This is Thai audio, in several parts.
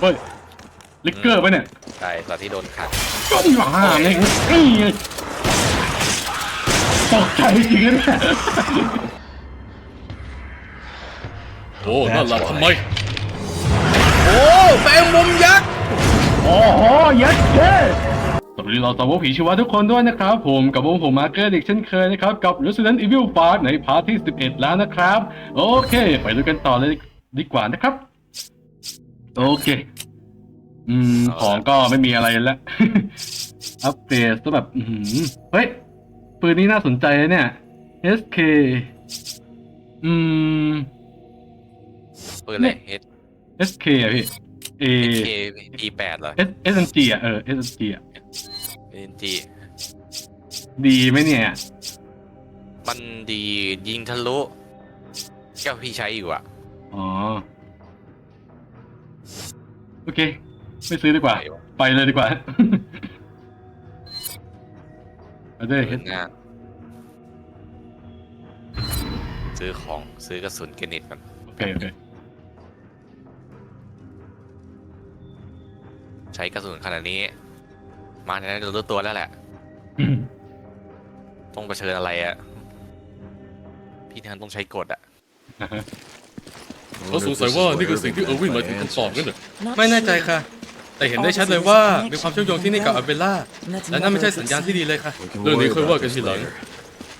เฮ้ยลิกเกอร์ไปะเนี่ยใช่ตอนที่โดนขัดก็หมาเนี่ยนี่ไงตกใจจริงๆนะเนี่ยโอ้นั่นล่ะทำไม โอ้แมงมุมยักษ์ โอ้โหยัดเย้สวัสดีเราสาวกผีชีวะทุกคนด้วยนะครับ ผมกับวงผมมาร์เกอร์อีกเช่นเคยนะครับ กับ Resident Evil 5ในพาร์ทที่ 11 แล้วนะครับ โอเค ไปดูกันต่อเลยดีกว่านะครับ โอเค อืม ของก็ไม่มีอะไรแล้ว อัปเดตก็แบบอื้อหือเฮ้ย ปืนนี้น่าสนใจนะเนี่ย SK อืม ปืนอะไร H SK อะพี่ A K P แปดเหรอ S SMG อะเออ SMG อะ N G ดีไหมเนี่ย มันดียิงทะลุแก้วพี่ใช้อยู่อะ อ๋อ โอเค ไม่ซื้อดีกว่า ไปวะไปเลยดีกว่าเอาด้วยปืนหน้าซื้อของซื้อกระสุนเกรเนิตกันโอเคโอเคใช้กระสุนขนาดนี้ มาในนั้นรู้ตัวแล้วแหละ อืมต้องเผชิญอะไรอะพี่แทนต้องใช้กดอะนะฮะ เขาสงสัยว่านี่คือสิ่งที่เออร์วินหมายถึงคำตอบนั่นเหรอไม่แน่ใจค่ะ แต่เห็นได้ชัดเลยว่ามีความเชื่อมโยงที่นี่กับอาเบลล่าและนั่นไม่ใช่สัญญาณที่ดีเลยค่ะเรื่องนี้ค่อยว่ากันทีหลัง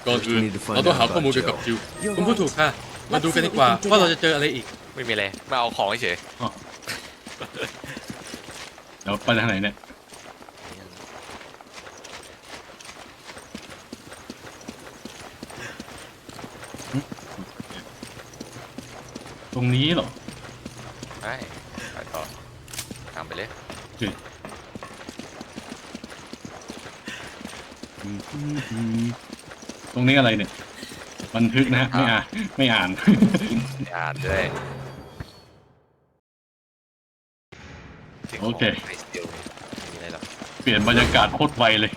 ก่อนอื่นเราต้องหาข้อมูลเกี่ยวกับจิวคุณพูดถูกค่ะ มาดูกันดีกว่าว่าเราจะเจออะไรอีก ไม่มีอะไรมาเอาของเฉยอ๋อเดี๋ยวไปทางไหนเนี่ย ต รงนี้เหรอ ใช่ไปต่อตามไปเลยอืมอืมอืมตรงนี้อะไรเนี่ย บันทึกนะฮะไม่อ่านไม่อ่านอ่านด้วยโอเคไอสติลไม่มีอะไรหรอกเปลี่ยนบรรยากาศโคตรไวเลย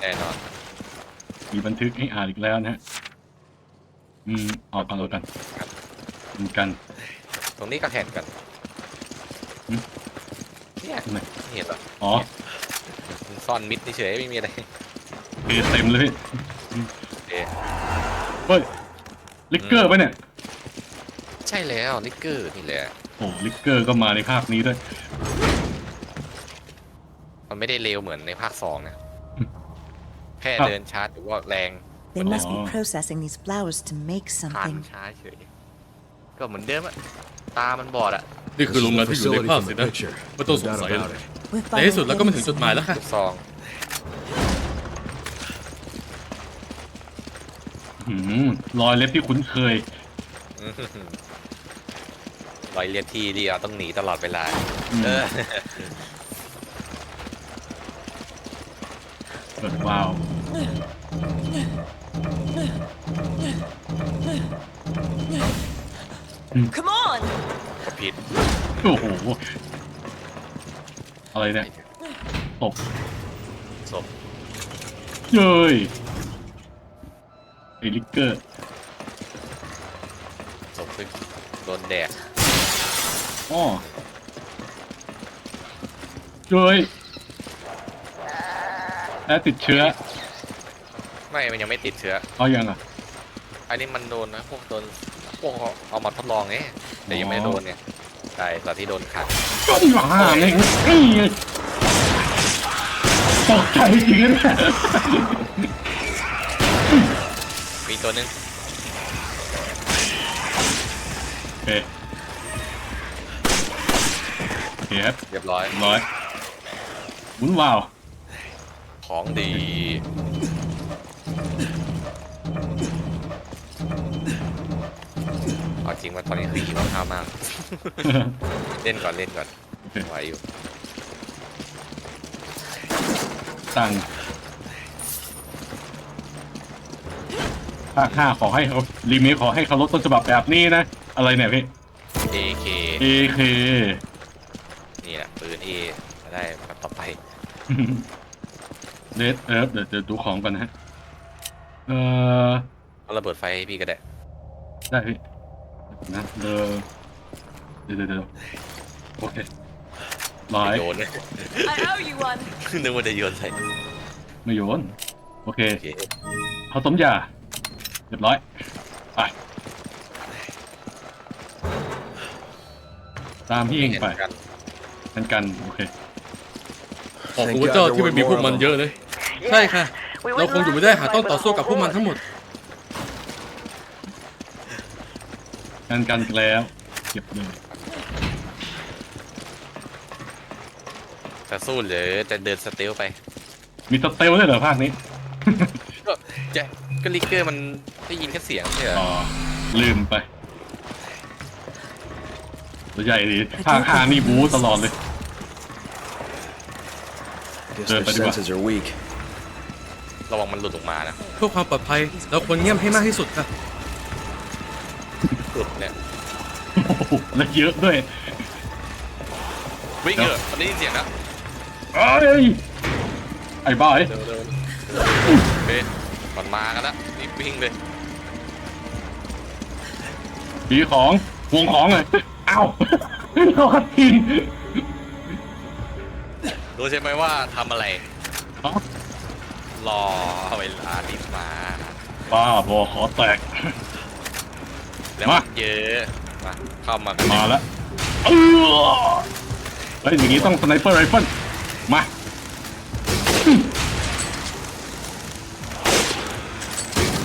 แน่นอนมีบันทึกให้อ่านอีกแล้วนะฮะ อืมออกกันออกกัน เหมือนกัน ตรงนี้ก็แข่งกันอืมเนี่ยตรงไหนเห็นเหรออ๋อมันซ่อนมิดเฉยๆไม่มีอะไรเพจเต็มเลยพี่เอ๊ะเฮ้ยลิกเกอร์ปะเนี่ยใช่แล้วนิกเกอร์นี่แหละ โอ้ลิกเกอร์ก็มาในภาคนี้ด้วย มันไม่ได้เร็วเหมือนในภาคสองนะอืมแค่ครับเดินชาร์จหรือว่าแรง They must be Oh. processing these flowers to make ผ่าน something. ช้าเฉย ก็เหมือนเดิมอะตามันบอดอะนี่คือโรงงานที่อยู่ในภาพสินะไม่ต้องสงสัยเลย We're ในที่สุด following เราก็มาถึง Eddie's จุดหมายแล้วค่ะลูกซองหืมรอยเล็บที่คุ้นเคยอื้อหือรอยเลียดทีที่เราต้องหนีตลอดเวลาอืม เออเปิดว้าว Come on! ก็ผิด โอ้โห อะไรเนี่ยตกศพเย้ยไอลิกเกอร์ ศพซึ่งโดนแดดอ๋อเย้ยแพ้ติดเชื้อไม่มันยังไม่ติดเชื้อเอายังอะ อันนี้มันโดนนะพวกโดนพ วกเขาเอามาทดลองไงแต่ยังไม่ได้โดนเนี่ยใช่ตอนที่โดนขัดก็หมาเนี่ยนี่ไงตกใจจริงๆนะเนี่ยมีตัวหนึงโอเคโอเคครับเรียบร้อยเรียบร้อยหมุนวาวของดี เอาจริงว่าตอนนี้คือหิวข้าวมาก เล่นก่อนเล่นก่อนโอเคไหวอยู่ตั้งภาคห้าขอให้เขารีเมคขอให้เขาลดต้นฉบับแบบนี้นะ อะไรเนี่ยพี่ AK AK นี่แหละปืน A จะได้มาต่อไปเลดเอิร์ฟเดี๋ยวเดี๋ยวดูของก่อนนะฮะเออเอาระเบิดไฟให้พี่ก็ได้ ได้พี่ นะเออเดี๋ยวเดี๋ยวเดี๋ยวโอเคร้อยโยนเลย I owe you one. นึกว่าจะโยนใส่ไม่โยน โอเคโอเคผสมยาเรียบร้อยไปตามพี่เองไปกันกันกันโอเคขอบคุณพระเจ้าที่ไม่มีพวกมันเยอะเลย ใช่ค่ะ เราคงอยู่ไม่ได้หากต้องต่อสู้กับพวกมันทั้งหมด กันกันแล้วเก็บเลยจะสู้หรือจะเดินสเตลไปมีสเตลด้วยเหรอภาคนี้ ก็จะก็ลิกเกอร์มันได้ยินแค่เสียงใช่เหรออ๋อ ลืมไปตัวใหญ่ดีภาคห้านี่บู๊ตลอดเลย Guess Uh, their but what- senses are weak. ระวังมันหลุดออกมานะ เพื่อความปลอดภัยเราควรเงียบให้มากที่สุดค่ะ หลุดเนี่ยโอ้โหและเยอะด้วยวิ่งเถอะมันได้ยินเสียงนะเอ้ยไอ้บ้าเอ้ยเร็วเร็วเฮ้ยมันมากันแล้วรีบวิ่งเลยผีของวงของเลยเอ้าเขาคัดทีนรู้ใช่ไหมว่าทำอะไรอ๋อรอเวลาดิบมา บ้าบอขอแตก แล้วมามันเยอะมาเข้ามามาแล้วเออเฮ้ยอย่างนี้ต้องสไนเปอร์ไรเฟิลมา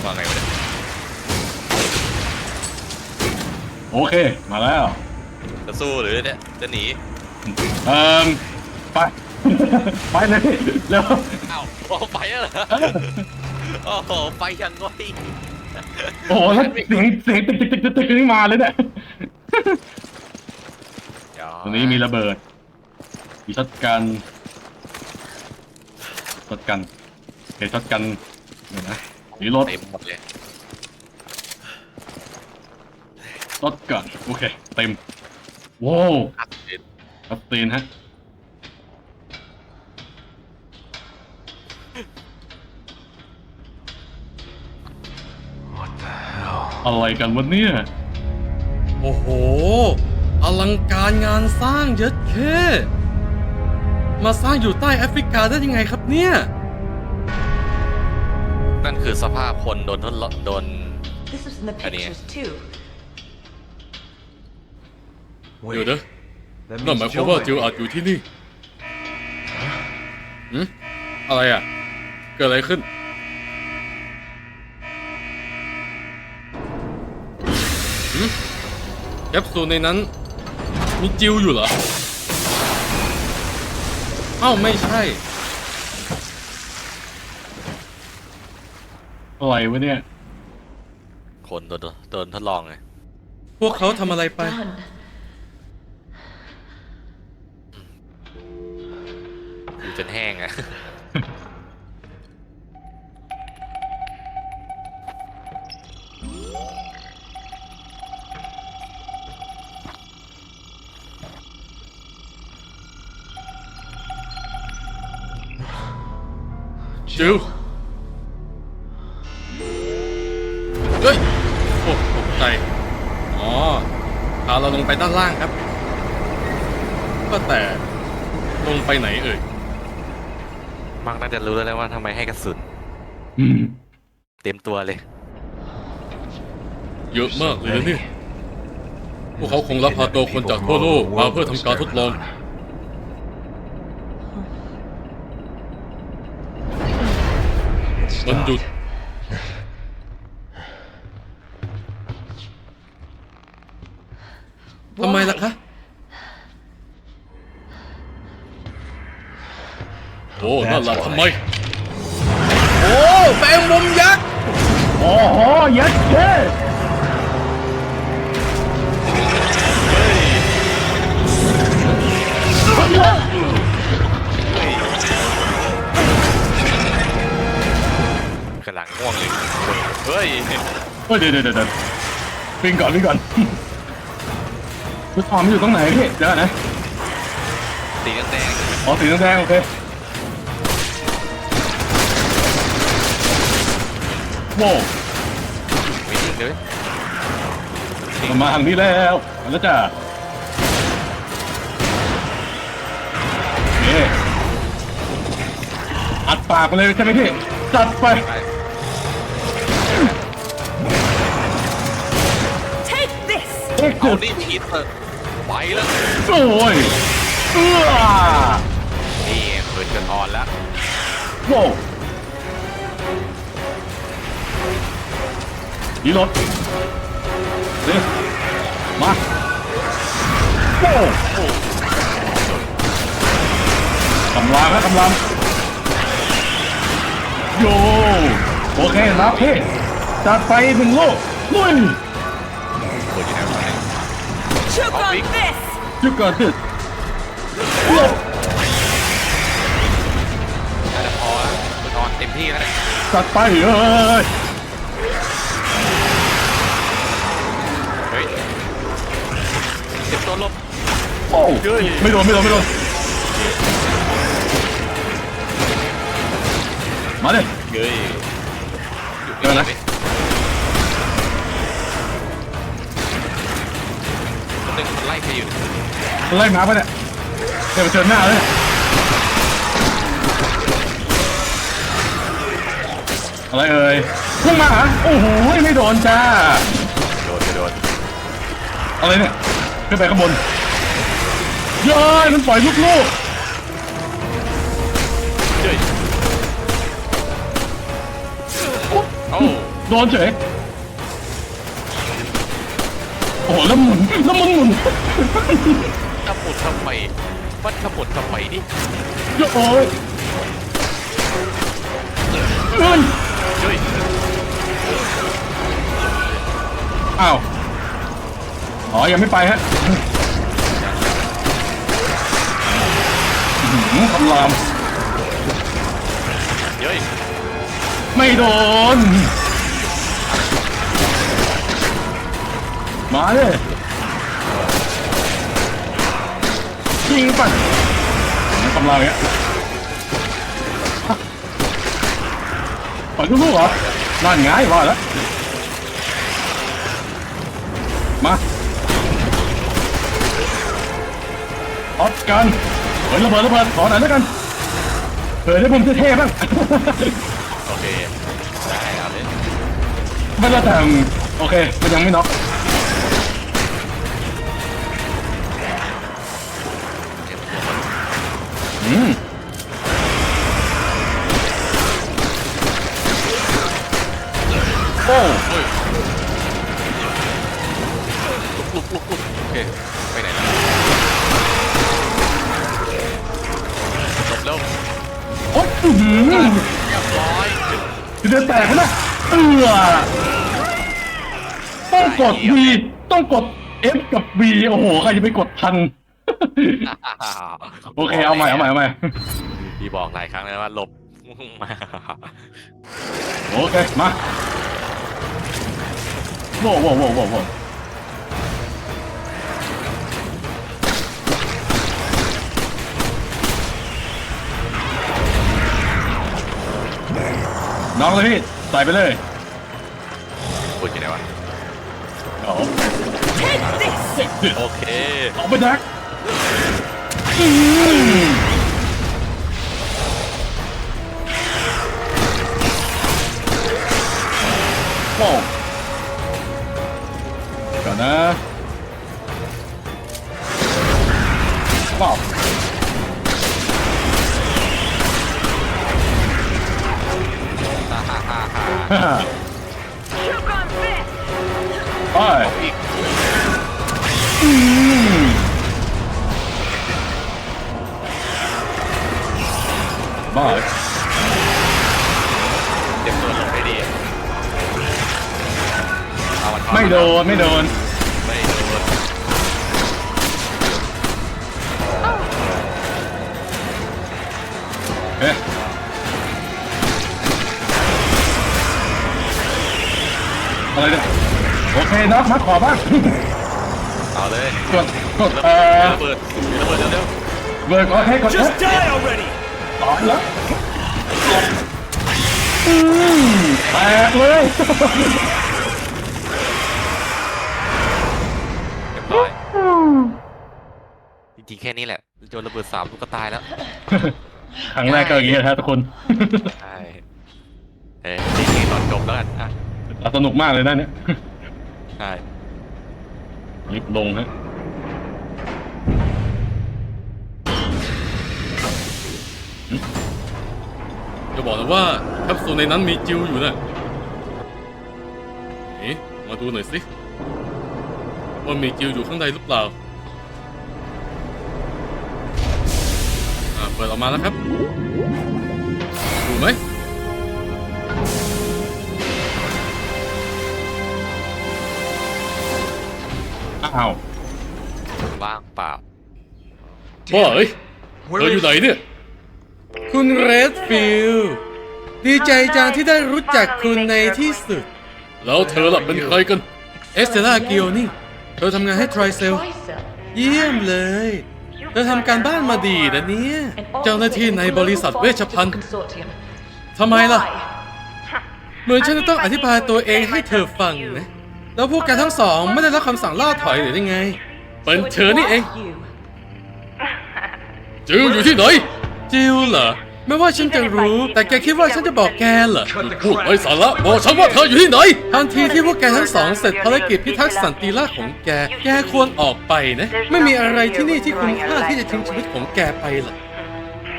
ว่าไงวะเนี่ยโอเคมาแล้ว จะสู้หรือเนี่ยจะหนีเอ่มไป ไปเลยเร็วอ้าวโอ้ไปแล้วเหรอโอ้โหไปยังไง โอ้โหแล้วเสียงเสียงตึกตึกตึกตึกตึกนี่มาเลยเนี่ยตรงนี้มีระเบิด มีช็อตกันช็อตกันโอเคช็อตกันเดี๋ยวนะมีรถเต็มหมดเลยรถกันโอเค เต็มว้าวอัดเด็ดคัสตีนฮะ อะไรกันวันนี้โอ้โห อลังการงานสร้างเยอะเคมาสร้างอยู่ใต้แอฟริกาได้ยังไงครับเนี่ย นั่นคือสภาพคนโดนทดลองโดน This was in the Honey. pictures too. เดี๋ยว Wait, เด้อ that นั่นหมาย means ความ Joe ว่า might จิว be- อาจอยู่ที่นี่หืมอะไรอะ เกิดอะไรขึ้น แคปซูลในนั้น มีจิวอยู่เหรอ เอ้าไม่ใช่ อะไรวะเนี่ย คนโดนโดนทดลองไงพวกเขาทำอะไรไป Done. อยู่จนแห้งอะ จิวเฮ้ยโอ้ตกใจ อ๋อพาเราลงไปด้านล่างครับ ก็แต่ลงไปไหนเอ่ย มักน่าจะรู้แล้วแหละว่าทำไมให้กระสุนอืมเต็มตัวเลย เยอะมากเลยนะเนี่ย พวกเขาคงรับพาตัวคนจากทั่วโลกมาเพื่อทำการทดลอง มันหยุด ทำไมล่ะคะ โอ้นั่นล่ะทำไม โอ้แมงมุมยักษ์โอ้โหยัดเช่ก ง่วงเลยเฮ้ยเฮ้ยเดี๋ยวเดี๋ยวเดี๋ยววิ่งก่อนวิ่งก่อนลูกซองมอยู่ตรงไหนพี่เดี๋ยวนะสีแดงอ๋อสีแดงโอเคโว้วๆวิ่ยมันมาทางนี้แล้วแล้วจ้ะนี่อัดปากไปเลยใช่ไหมพี่จัดไป เอ็กเอาซ์นี่ฉีดเถอะไปแล้วโอ้ยเอื้อนี่ปืนจะอ่อนแล้วโว้ดีรถเดี๋ยวมาโว้กำลังนะกำลังโยโอเคนะพี่จัดไปหนึ่งลูกลุย ปืนอยู่ไหน วะเนี่ย Choke Oh, on big. this! จุกเกิดขึ้นหลบน่าจะพอแล้วปืนอ่อนเต็มที่แล้วเนี่ยจัดไปเอ้ยเฮ้ยเต็มตัวลบโอ้ไม่โดนไม่โดนไม่โดนมาเลยเฮ้ยเดี๋ยวนะค หนึ่งมันไล่ใครอยู่เนี่ยไล่หมาไปเนี่ยเดี๋ยวไปเชิญหน้าเลยอะไรเอ่ยพุ่งมาเหรอโอ้โหไม่โดนจ้าโดนโดนอะไรเนี่ยขึ้นไปข้างบนเย้ยมันปล่อยลูกลูกเฮ้ยโอ้โดนเฉยโอ้โหแล้วหมุนแล้วมันหมุนจะหมุนทำไมมันจะหมุนทำไมนี่เยอะโอ้ยเอ้ยเฮ้ยอ้าวอ๋อยังไม่ไปฮะอื้อหือคำรามเฮ้ยไม่โดน มาเลยยิงไปคำรามเนี้ยปล่อยลูกๆเหรอนั่นไงว่าแล้ว มาออดกันเฮ้ยระเบิดระเบิดขอหน่อยแล้วกันเผื่อได้มุมเท่ๆบ้าง โอเค ได้เอาเลยไม่ละแต่โอเค มันยังไม่น็อกเก็ โอ้ยลุกลุกลุกโอเค ไปไหนแล้วจบแล้วโอ้ยอื้อหือเรียบร้อยเดือดแตกแล้วนะเอือต้องกด V ต้องกด F กับ V โอ้โห ใครจะไปกดทัน โอเคเอาใหม่เอาใหม่เอาใหม่พี่บอกหลายครั้งแล้วว่าหลบมาโอเคมาโว้โว้โว้โว้โว้น้องเลยพี่ใส่ไปเลยพูดยังไงวะเอา Take this! โอเคเอาไปดัก อืมโไม่โดนไม่โดนไม่โดนเอ๊ะอะไรเนี่ยโอเคน็อกมาขอบ้าง เอาเลยกดกดระเอ่อเบิดระเบิดระเบิดเร็วเบิร์กโอเคกด Just die already! ตายแล้วอืมแตกเลย ริงๆแค่นี้แหละโยนระเบิดสามลูกก็ตายแล้ว ครั้งแรกก็อย่างนี้แหละครับทุกคนใช่เอ้ยนี่คือตอนจบแล้วกันอะสนุกมากเลยนะเนี่ยใช่ลิฟต์ลงฮะจะบอกนะว่าแคปซูลในนั้นมีจิวอยู่นะเอ๊ะมาดูหน่อยสิว่ามีจิวอยู่ข้างในหรือเปล่า เปิดออกมาแล้วครับดูไหมอ้าวว่างเปล่าบ้าเอ้ยเธออยู่ไหนเนี่ย คุณเรดฟิลด์ดีใจจังที่ได้รู้จักคุณในที่สุด แล้วเธอล่ะเป็นใครกัน เอสเตล่าเกียวนี่ เธอทำงานให้ทรเซล เยี่ยมเลย เธอทำการบ้านมาดีนะเนี่ย เจ้าหน้าที่ในบริษัทเวชภัณฑ์ทำไมล่ะ เหมือนฉันจะต้องอธิบายตัวเองให้เธอฟังนะ แล้วพวกแกทั้งสองไม่ได้รับคำสั่งล่าถอยหรือยังไง เป็นเธอนี่เอง จิวอยู่ที่ไหน จิวเหรอ ไม่ว่าฉันจะรู้ แต่แกคิดว่าฉันจะบอกแกเหรอพูดไร้สาระบอกฉันว่าเธออยู่ที่ไหน ทันทีที่พวกแกทั้งสองเสร็จภารกิจพิทักษ์สันติราษฎร์ของแก แกควรออกไปนะ ไม่มีอะไรที่นี่ที่คุ้มค่าที่จะทิ้งชีวิตของแกไปหรอก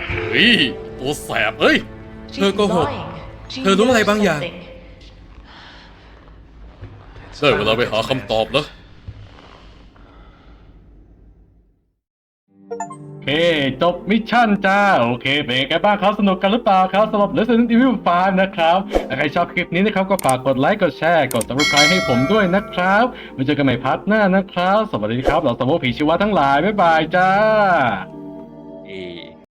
เฮ้ยตัวแสบเอ้ย เธอโกหก เธอรู้อะไรบางอย่าง ได้เวลาไปหาคำตอบแล้ว จบมิชชั่นจ้า โอเคเป็นไงกันบ้างครับสนุกกันหรือเปล่าครับสำหรับ Resident Evil 5นะครับถ้าใครชอบคลิปนี้นะครับ ก็ฝากกดไลค์ กดแชร์ กด subscribe ให้ผมด้วยนะครับไว้เจอกันใหม่พาร์ทหน้านะครับ สวัสดีครับเราสมมติผีชีวะทั้งหลาย บ๊ายบายจ้าอี